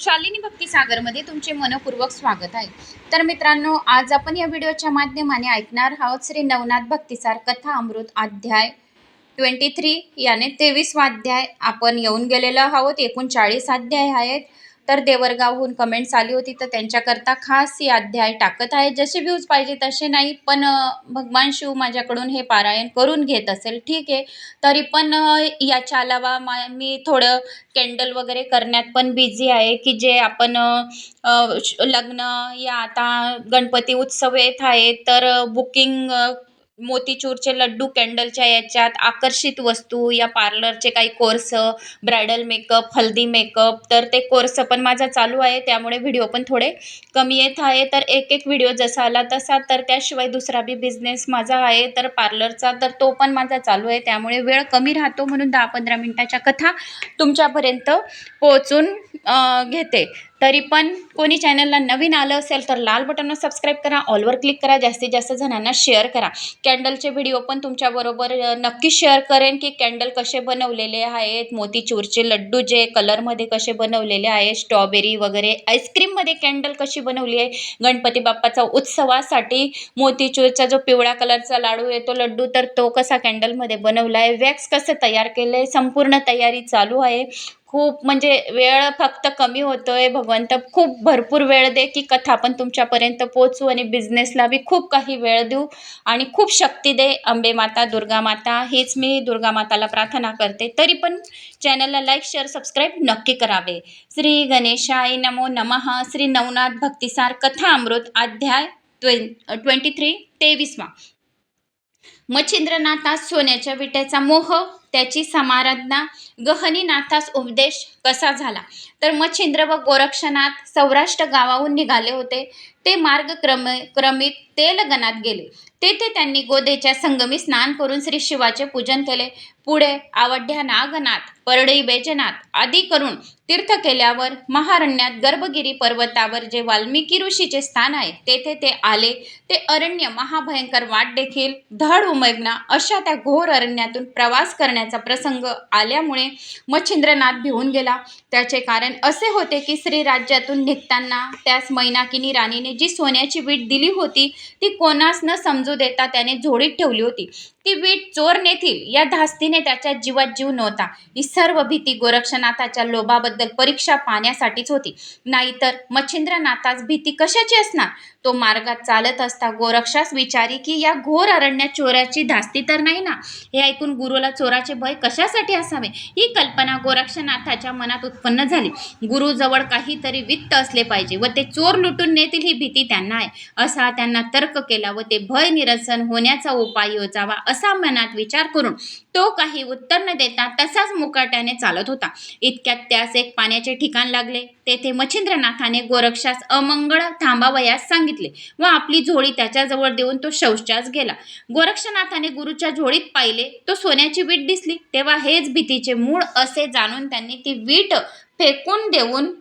शालिनी भक्ती सागरमध्ये तुमचे मनपूर्वक स्वागत आहे. तर मित्रांनो आज आपण या व्हिडिओच्या माध्यमाने ऐकणार आहोत श्री नवनाथ भक्तिसार कथा अमृत अध्याय ट्वेंटी थ्री याने तेवीसवा अध्याय आपण येऊन गेलेलो आहोत. एकूण चाळीस अध्याय आहेत. तर देवरगावहून कमेंट्स आली होती. तर त्यांच्याकरता खास ही अध्याय टाकत आहे. जसे व्ह्यूज पाहिजे तसे नाही पण भगवान शिव माझ्याकडून हे पारायण करून घेत असेल ठीक आहे. तरी पण याच्या अलावा मा मी थोडं कॅन्डल वगैरे करण्यात पण बिझी आहे की जे आपण श- लग्न या आता गणपती उत्सव येत आहे तर बुकिंग मोतीचूरचे लड्डू कॅन्डलच्या याच्यात आकर्षित वस्तू या पार्लरचे काही course bridal makeup haldi makeup तर ते कोर्स पण माझा चालू आहे त्यामुळे व्हिडिओ पण थोडे कमी येत आहे. तर एक एक व्हिडिओ जसा आला तसा तर त्याशिवाय दुसरा बी बिझनेस माझा आहे. तर पार्लरचा तर तो पण माझा चालू आहे त्यामुळे वेळ कमी राहतो म्हणून दहा पंधरा मिनटाच्या कथा तुमच्यापर्यंत पोहोचून घेते. तरी पण कोणी चॅनलला नवीन आलं असेल तर लाल बटनवर सबस्क्राईब करा ऑलवर क्लिक करा जास्तीत जास्त जणांना शेअर करा. कॅन्डलचे व्हिडिओ पण तुमच्याबरोबर नक्की शेअर करेन की कॅन्डल कसे बनवलेले आहेत मोतीचूरचे लड्डू जे कलरमध्ये कसे बनवलेले आहे स्ट्रॉबेरी वगैरे आईस्क्रीममध्ये कॅन्डल कशी बनवली आहे गणपती बाप्पाचा उत्सवासाठी मोतीचूरचा जो पिवळ्या कलरचा लाडू आहे तो लड्डू तर तो कसा कॅन्डलमध्ये बनवला आहे वॅक्स कसं तयार केलं आहे संपूर्ण तयारी चालू आहे. खूप म्हणजे वेळ फक्त कमी होतोय. भगवंत खूप भरपूर वेळ दे की कथा पण तुमच्यापर्यंत पोचू आणि बिझनेसला बी खूप काही वेळ देऊ आणि खूप शक्ती दे अंबे माता दुर्गा माता. हेच मी दुर्गा माताला प्रार्थना करते. तरी पण चॅनलला लाईक शेअर सबस्क्राईब नक्की करावे. श्री गणेशाय नमो नमः. श्री नवनाथ भक्तिसार कथा अमृत अध्याय ट्वें ट्वेंटी थ्री तेवीसवा. मच्छिंद्रनाथास सोन्याच्या विट्याचा मोह त्याची समाराधना गहनीनाथास उपदेश कसा झाला? तर मच्छिंद्र व गोरक्षनाथ सौराष्ट्र गावाहून निघाले होते. ते मार्ग क्रम क्रमित तेलगणात गेले. तेथे त्यांनी गोदेच्या संगमी स्नान करून श्री शिवाचे पूजन केले. पुढे आवड्या नागनाथ परडई बैजनाथ आदी करून तीर्थ केल्यावर महारण्यात गर्भगिरी पर्वतावर जे वाल्मिकी ऋषीचे स्थान आहे तेथे ते आले. ते अरण्य महाभयंकर वाट देखील धड उमगना अशा त्या घोर अरण्यातून प्रवास करण्याचा प्रसंग आल्यामुळे मच्छिंद्रनाथ भिवून गेला. त्याचे कारण असे होते की श्री राज्यातून निघताना त्यास मैनाकिनी राणीने जी सोन्याची वीट दिली होती ती कोणास न समजू देता त्याने झोडीत ठेवली होती. ती वीट चोर नेतील या धास्तीने त्याच्या जीवात जीव नव्हता. ही सर्व भीती गोरक्षनाथाच्या लोभाबद्दल परीक्षा पाहण्यासाठीच होती. नाहीतर मच्छिंद्रनाथास भीती कशाची असणार? तो मार्गात चालत असता गोरक्षास विचारी की या घोर अरण्यात चोराची धास्ती तर नाही ना? हे ऐकून गुरुला चोराचे भय कशासाठी असावे? ही कल्पना गोरक्षनाथाच्या मनात उत्पन्न झाली. गुरुजवळ काहीतरी वित्त असले पाहिजे व ते चोर लुटून नेतील ही भीती त्यांना आहे. असा त्यांना तर्क केला व ते भय निरसन होण्याचा उपाय योजावा असा मनात विचार करून तो काही उत्तर न देता तसाच मुकाट्याने चालत होता. इतक्यात त्यास एक पाण्याचे ठिकाण लागले. तेथे मच्छिंद्रनाथाने गोरक्षास अमंगळ थांबावयास सांगितले व आपली झोळी त्याच्याजवळ देऊन तो शौचास गेला. गोरक्षनाथाने गुरुच्या झोळीत पाहिले. तो सोन्याची वीट दिसली. तेव्हा हेच भीतीचे मूळ असे जाणून त्यांनी ती वीट फेकून देऊन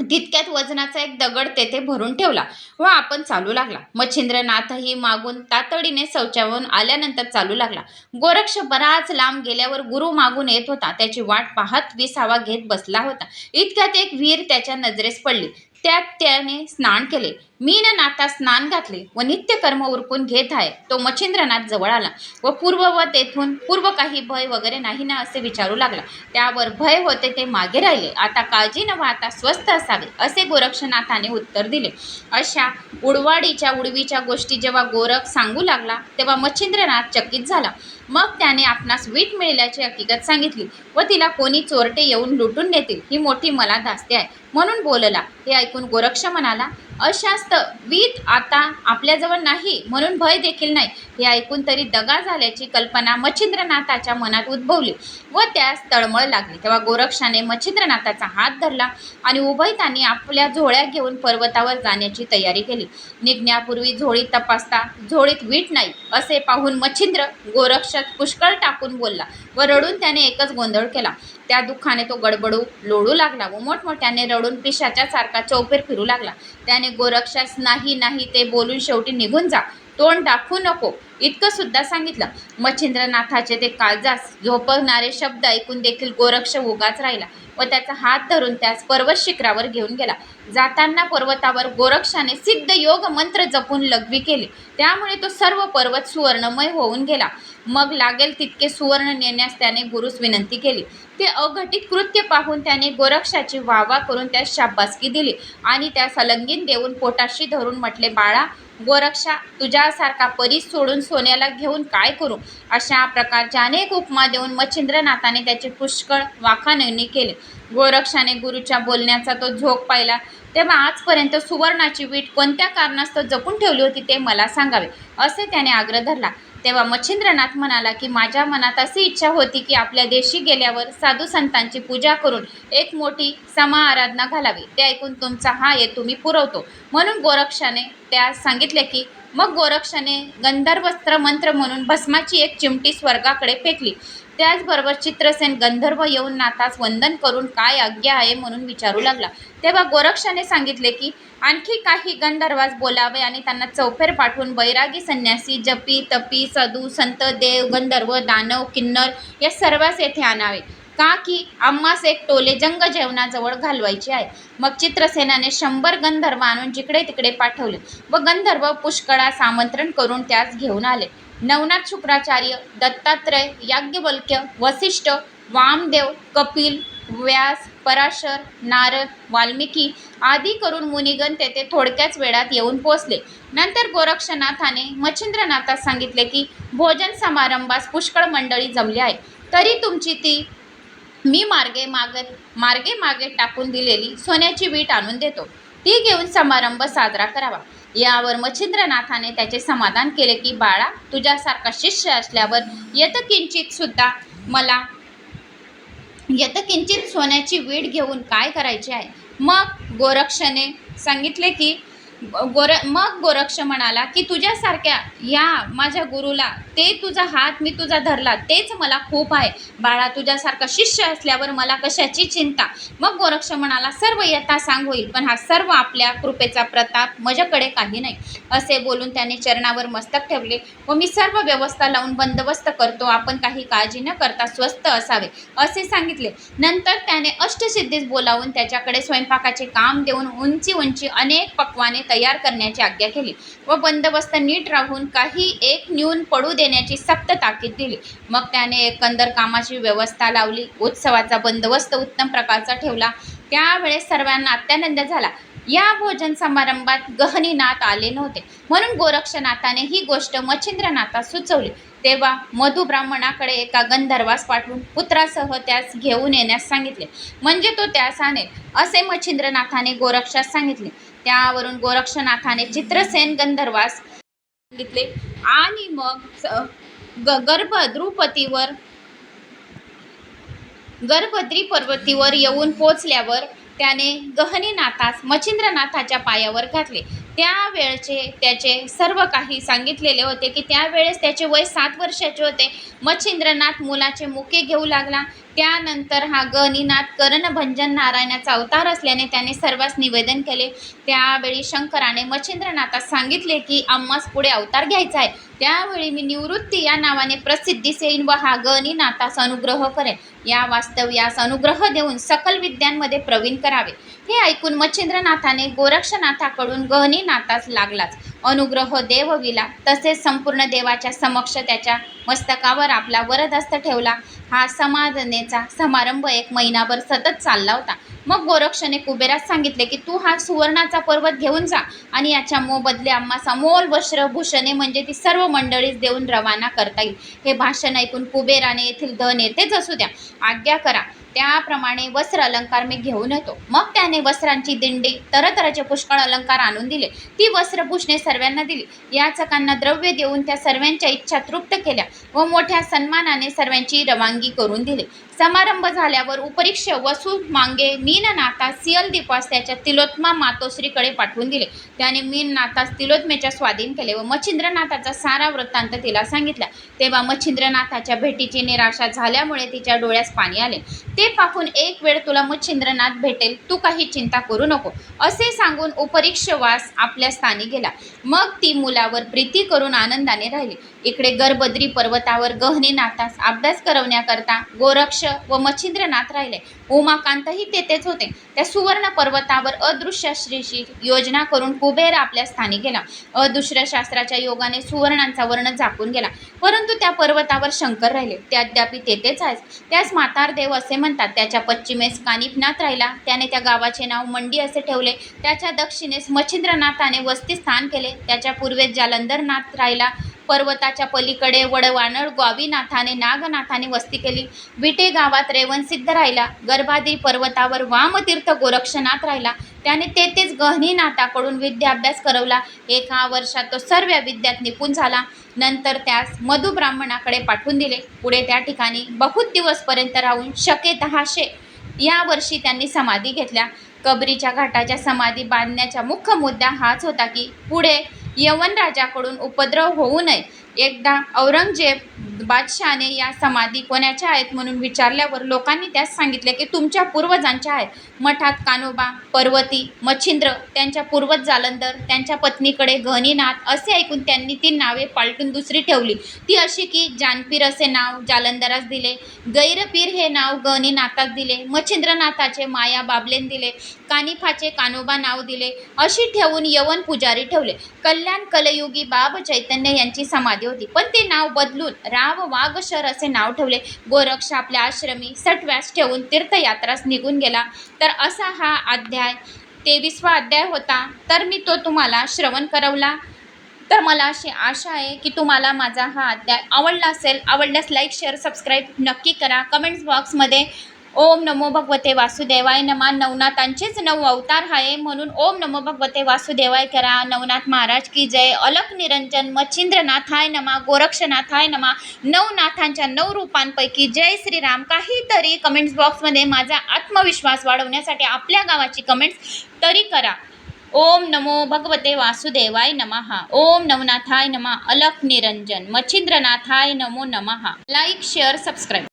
तितक्यात वजनाचा एक दगड तेथे भरून ठेवला व आपण चालू लागला. मच्छिंद्रनाथही मागून तातडीने शौचावरून आल्यानंतर चालू लागला. गोरक्ष बराच लांब गेल्यावर गुरु मागून येत होता. त्याची वाट पाहत विसावा घेत बसला होता. इतक्यात एक वीर त्याच्या नजरेस पडली. त्यात त्याने स्नान केले. मीन नाथा स्नान घातले व नित्यकर्म उरकून घेत आहे. तो मच्छिंद्रनाथ जवळ आला व पूर्व व तेथून पूर्व काही भय वगैरे नाही ना असे विचारू लागला. त्यावर भय होते ते मागे राहिले. आता काळजी न वाहता स्वस्थ असावे असे गोरक्षनाथाने उत्तर दिले. अशा उडवाडीच्या उडवीच्या गोष्टी जेव्हा गोरख सांगू लागला तेव्हा मच्छिंद्रनाथ चकित झाला. मग त्याने आपणास वीट मिळाल्याची हकीकत सांगितली व तिला कोणी चोरटे येऊन लुटून नेतील ही मोठी मला धास्ती आहे. म्हणून बोलला हे ऐकून गोरक्ष म्हणाला अशास्त वीत आता आपल्याजवळ नाही म्हणून भय देखील नाही. हे ऐकून तरी दगा झाल्याची कल्पना मच्छिंद्रनाथाच्या मनात उद्भवली व त्यास तळमळ लागली. तेव्हा गोरक्षाने मच्छिंद्रनाथाचा हात धरला आणि उभयतांनी आपल्या झोळ्या घेऊन पर्वतावर जाण्याची तयारी केली. निघण्यापूर्वी झोळी तपासता झोळीत वीट नाही असे पाहून मच्छिंद्र गोरक्षात पुष्कळ टाकून बोलला व रडून त्याने एकच गोंधळ केला. त्या दुःखाने तो गडबडू लोळू लागला व मोठमोठ्याने रडून पिशाच्या सारखा चौफेर फिरू लागला. त्याने गोरक्षास नाही नाही ते बोलून शेवटी निघून जा. तोंड दाखवू नको. इतकं सुद्धा सांगितलं. मच्छिंद्रनाथाचे ते काळजास झोपवणारे शब्द ऐकून देखील गोरक्ष उगाच राहिला व त्याचा हात धरून त्यास पर्वत शिखरावर घेऊन गेला. जाताना पर्वतावर गोरक्षाने सिद्ध योग मंत्र जपून लघवी केली. त्यामुळे तो सर्व पर्वत सुवर्णमय होऊन गेला. मग लागेल तितके सुवर्ण नेण्यास त्याने गुरुस विनंती केली. ते अघटित कृत्य पाहून त्याने गोरक्षाची वावा करून त्यास शाबासकी दिली आणि त्यास अलंगीन देऊन पोटाशी धरून म्हटले बाळा गोरक्षा तुझ्यासारखा परीस सोडून सोन्याला घेऊन काय करू? अशा प्रकारच्या अनेक उपमा देऊन मच्छिंद्रनाथाने त्याचे पुष्कळ वाखाणणी केले. गोरक्षाने गुरुच्या बोलण्याचा तो झोक पाहिला. तेव्हा आजपर्यंत सुवर्णाची वीट कोणत्या कारणास्तव जपून ठेवली होती ते मला सांगावे असे त्याने आग्रह धरला. तेव्हा मच्छिंद्रनाथ म्हणाला की माझ्या मनात अशी इच्छा होती की आपल्या देशी गेल्यावर साधू संतांची पूजा करून एक मोठी समा आराधना घालावी. ते ऐकून तुमचा हा हेतू मी पुरवतो. म्हणून गोरक्षाने त्या सांगितले की मग गोरक्षाने गंधर्वस्त्र मंत्र म्हणून भस्माची एक चिमटी स्वर्गाकडे फेकली. त्याचबरोबर चित्रसेन गंधर्व येऊन नाथास वंदन करून काय आज्ञा आहे म्हणून विचारू लागला. तेव्हा गोरक्षाने सांगितले की आणखी काही गंधर्वास बोलावे आणि त्यांना चौफेर पाठवून बैरागी संन्यासी जपी तपी सदू संत देव गंधर्व दानव किन्नर या सर्वांस येथे आणावे. का की आम्हास एक टोले जंग जेवणाजवळ घालवायचे आहे? मग चित्रसेनाने शंभर गंधर्व आणून जिकडे तिकडे पाठवले व गंधर्व पुष्कळास आमंत्रण करून त्यास घेऊन आले. नवनाथ शुक्राचार्य दत्तात्रय याज्ञवल्क्य वसिष्ठ वामदेव कपिल व्यास पराशर नारद वाल्मिकी आदी करून मुनिगण तेथे थोडक्याच वेळात येऊन पोचले नंतर गोरक्षनाथाने मच्छिंद्रनाथास सांगितले की भोजन समारंभास पुष्कळ मंडळी जमली आहे. तरी तुमची ती मी मार्गे मागत मार्गे मागे टाकून दिलेली सोन्याची वीट आणून देतो. ती घेऊन समारंभ साजरा करावा. यावर मच्छिंद्रनाथाने त्याचे समाधान केले की बाळा तुझ्यासारखा शिष्य असल्यावर यतकिंचित सुद्धा मला यतकिंचित सोन्याची वीट घेऊन काय करायचे आहे? मग गोरक्षने सांगितले की गोर मग गोरक्ष म्हणाला की तुझ्यासारख्या या माझ्या गुरुला ते तुझा हात मी तुझा धरला तेच मला खूप आहे. बाळा तुझ्यासारखा शिष्य असल्यावर मला कशाची चिंता? मग गोरक्ष म्हणाला सर्व यथा सांग होईल पण हा सर्व आपल्या कृपेचा प्रताप माझ्याकडे काही नाही. असे बोलून त्याने चरणावर मस्तक ठेवले व मी सर्व व्यवस्था लावून बंदोबस्त करतो आपण काही काळजी न करता स्वस्त असावे असे सांगितले. नंतर त्याने अष्टसिद्धीस बोलावून त्याच्याकडे स्वयंपाकाचे काम देऊन उंची उंची अनेक पक्वाने तयार करण्याची आज्ञा केली व बंदोबस्त नीट राहून काही एक न्यून पडू देण्याची सक्त ताकीद दिली. मग त्याने एकंदर कामाची व्यवस्था लावली. उत्सवाचा बंदोबस्त उत्तम प्रकारचा ठेवला. त्यावेळेस सर्वांना अत्यानंद झाला. या भोजन समारंभात गहनीनाथ आले नव्हते. म्हणून गोरक्षनाथाने ही गोष्ट मच्छिंद्रनाथास सुचवली. तेव्हा मधु ब्राह्मणाकडे एका गंधर्वास पाठवून पुत्रासह त्यास घेऊन येण्यास सांगितले. म्हणजे तो त्यास आणेल असे मच्छिंद्रनाथाने गोरक्षास सांगितले. त्यावरून गोरक्षनाथाने चित्रसेन गंधर्वास सांगितले. आणि मग स- ग गर्भ द्रुपतीवर गर्भद्री पर्वतीवर येऊन पोचल्यावर त्याने गहनीनाथास मच्छिंद्रनाथाच्या पायावर घातले. त्यावेळचे त्याचे सर्व काही सांगितलेले होते की त्यावेळेस त्याचे वय सात वर्षाचे होते. मच्छिंद्रनाथ मुलाचे मुके घेऊ लागला. त्यानंतर हा गणिनाथ करणभंजन नारायणाचा अवतार असल्याने त्याने सर्वांस निवेदन केले. त्यावेळी शंकराने मच्छिंद्रनाथास सांगितले की आम्हास पुढे अवतार घ्यायचा आहे. त्यावेळी मी निवृत्ती या नावाने प्रसिद्धीस येईन व हा गणिनाथास अनुग्रह करेन. या वास्तव्यास अनुग्रह देऊन सकल विद्यांमध्ये प्रवीण करावे. हे ऐकून मच्छिंद्रनाथाने गोरक्षनाथाकडून गहनीनाथास लागलाच. अनुग्रह देवविला तसेच संपूर्ण देवाच्या समक्ष त्याच्या मस्तकावर आपला वरदस्त ठेवला. हा समाधनेचा समारंभ एक महिनाभर सतत चालला होता. मग गोरक्षने कुबेरास सांगितले की तू हा सुवर्णाचा पर्वत घेऊन जा आणि याच्या मोबदले आम्हास मोल वस्त्रभूषणे म्हणजे ती सर्व मंडळीस देऊन रवाना करता येईल. हे भाषण ऐकून कुबेराने येथील धन येतेच असू द्या आज्ञा करा. त्याप्रमाणे वस्त्र अलंकार मी घेऊन येतो. मग त्याने वस्त्रांची दिंडी तरतराचे पुष्कळ अलंकार आणून दिले. ती वस्त्रभूषणे सर्वांना दिली. याचकांना द्रव्य देऊन त्या सर्वांच्या इच्छा तृप्त केल्या व मोठ्या सन्मानाने सर्वांची रवानगी करून दिली. समारंभ झाल्यावर उपरीक्ष वसू मांगे मीननाथा सियल दीपास त्याच्या तिलोत्मा मातोश्रीकडे पाठवून दिले. त्याने मीननाथास तिलोत्मेच्या स्वाधीन केले व मच्छिंद्रनाथाचा सारा वृत्तांत तिला सांगितला. तेव्हा मच्छिंद्रनाथाच्या भेटीची निराशा झाल्यामुळे तिच्या डोळ्यास पाणी आले. ते पाहून एक वेळ तुला मच्छिंद्रनाथ भेटेल तू काही चिंता करू नको असे सांगून उपरिक्षवास आपल्या स्थानी गेला. मग ती मुलावर प्रीती करून आनंदाने राहिली. इकडे गर्भद्री पर्वतावर गहनीनाथास अभ्यास करवण्याकरता गोरक्ष व मच्छिंद्रनाथ राहिले. उमाकांतही तेथेच होते. त्या सुवर्ण पर्वतावर अदृश्य श्रीशी योजना करून कुबेर आपल्या स्थानी गेला. अदृश्य शास्त्राच्या योगाने सुवर्णांचा वर्ण झाकून गेला. परंतु त्या पर्वतावर शंकर राहिले. ते अद्याप तेथेच आहेत. त्यास म्हातारदेव असे म्हणतात. त्याच्या पश्चिमेस कानिपनाथ राहिला. त्याने त्या गावाचे नाव मंडी असे ठेवले. त्याच्या दक्षिणेस मच्छिंद्रनाथाने वस्ती स्थान केले. त्याच्या पूर्वेस जालंधरनाथ राहिला. पर्वताच्या पलीकडे वडवानळ ग्वावीनाथाने नागनाथाने वस्ती केली. विटे गावात रेवणसिद्ध राहिला. गर्भादी पर्वतावर वामतीर्थ गोरक्षनाथ राहिला. त्याने तेथेच गहनीनाथाकडून विद्याभ्यास करवला. एका वर्षात तो सर्व विद्यात निपुण झाला. नंतर त्यास मधु ब्राह्मणाकडे पाठवून दिले. पुढे त्या ठिकाणी बहुत दिवसपर्यंत राहून शके दहाशे या वर्षी त्यांनी समाधी घेतल्या. कबरीच्या घाटाच्या समाधी बांधण्याचा मुख्य मुद्दा हाच होता की पुढे यवन राजाकडून उपद्रव होऊ नये. एकदा औरंगजेब बादशहाने या समाधी कोणाच्या आहेत म्हणून विचारल्यावर लोकांनी त्यास सांगितले की तुमच्या पूर्वजांच्या आहेत. मठात कानोबा पर्वती मच्छिंद्र त्यांच्या पूर्वज जालंधर त्यांच्या पत्नीकडे गहनीनाथ असे ऐकून त्यांनी ती नावे पालटून दुसरी ठेवली. ती अशी की जानपीर असे नाव जालंधरास दिले गैरपीर हे नाव गहनीनाथास दिले मच्छिंद्रनाथाचे माया बाबलेन दिले कानिफाचे कानोबा नाव दिले अशी ठेवून यवन पुजारी ठेवले. कल्याण कलयुगी बाब चैतन्य यांची समाधी होती. पण ते नाव बदलून राव वाघशर असे नाव ठेवले. गोरक्ष आपल्या आश्रमी सटव्यास ठेवून तीर्थयात्रास निघून गेला. तर असा हा अध्याय तेविसवा अध्याय होता. तर मी तो तुम्हाला श्रवण करवला. तर मला अशी आशा आहे की तुम्हाला माझा हा अध्याय आवडला असेल. आवडल्यास लाईक शेअर सबस्क्राईब नक्की करा. कमेंट्स बॉक्समध्ये ओम नमो भगवते वासुदेवाय नमा नवनाथांचेच नऊ अवतार आहे म्हणून ओम नमो भगवते वासुदेवाय करा. नवनाथ महाराज की जय. अलक निरंजन मच्छिंद्रनाथ मच्छिंद्रनाथाय नमा गोरक्षनाथाय नमा नवनाथांच्या नऊ रूपांपैकी जय श्रीराम. काहीतरी कमेंट्स बॉक्समध्ये माझा आत्मविश्वास वाढवण्यासाठी आपल्या गावाची कमेंट्स तरी करा. ओम नमो भगवते वासुदेवाय नमः ओम नवनाथाय नमा अलक निरंजन मच्छिंद्रनाथाय नमो नमः लाईक शेअर सबस्क्राईब